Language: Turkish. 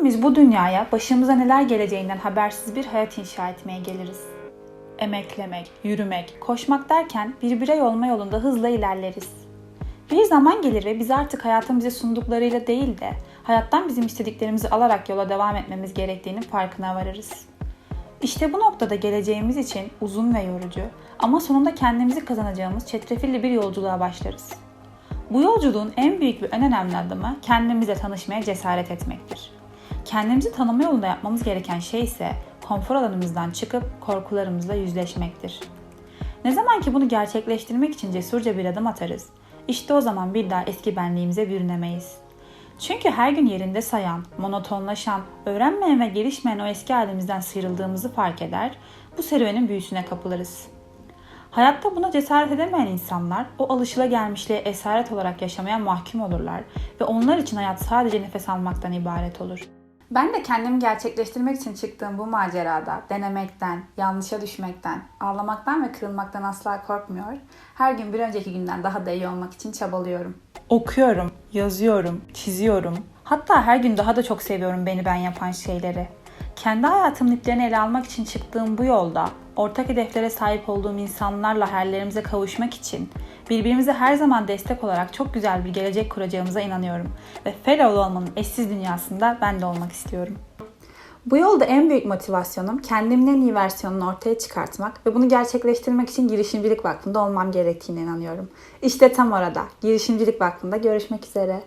Hepimiz bu dünyaya başımıza neler geleceğinden habersiz bir hayat inşa etmeye geliriz. Emeklemek, yürümek, koşmak derken bir birey olma yolunda hızla ilerleriz. Bir zaman gelir ve biz artık hayatın bize sunduklarıyla değil de hayattan bizim istediklerimizi alarak yola devam etmemiz gerektiğinin farkına varırız. İşte bu noktada geleceğimiz için uzun ve yorucu ama sonunda kendimizi kazanacağımız çetrefilli bir yolculuğa başlarız. Bu yolculuğun en büyük ve en önemli adımı kendimizle tanışmaya cesaret etmektir. Kendimizi tanıma yolunda yapmamız gereken şey ise konfor alanımızdan çıkıp korkularımızla yüzleşmektir. Ne zaman ki bunu gerçekleştirmek için cesurca bir adım atarız, işte o zaman bir daha eski benliğimize bürünemeyiz. Çünkü her gün yerinde sayan, monotonlaşan, öğrenmeyen ve gelişmeyen o eski halimizden sıyrıldığımızı fark eder, bu serüvenin büyüsüne kapılırız. Hayatta buna cesaret edemeyen insanlar o alışılagelmişliğe esaret olarak yaşamaya mahkum olurlar ve onlar için hayat sadece nefes almaktan ibaret olur. Ben de kendimi gerçekleştirmek için çıktığım bu macerada denemekten, yanlışa düşmekten, ağlamaktan ve kırılmaktan asla korkmuyor. Her gün bir önceki günden daha da iyi olmak için çabalıyorum. Okuyorum, yazıyorum, çiziyorum. Hatta her gün daha da çok seviyorum beni ben yapan şeyleri. Kendi hayatımın iplerini ele almak için çıktığım bu yolda ortak hedeflere sahip olduğum insanlarla hayallerimize kavuşmak için birbirimize her zaman destek olarak çok güzel bir gelecek kuracağımıza inanıyorum. Ve fellow olmanın eşsiz dünyasında ben de olmak istiyorum. Bu yolda en büyük motivasyonum kendimin en iyi versiyonunu ortaya çıkartmak ve bunu gerçekleştirmek için girişimcilik vakfında olmam gerektiğine inanıyorum. İşte tam orada girişimcilik vakfında görüşmek üzere.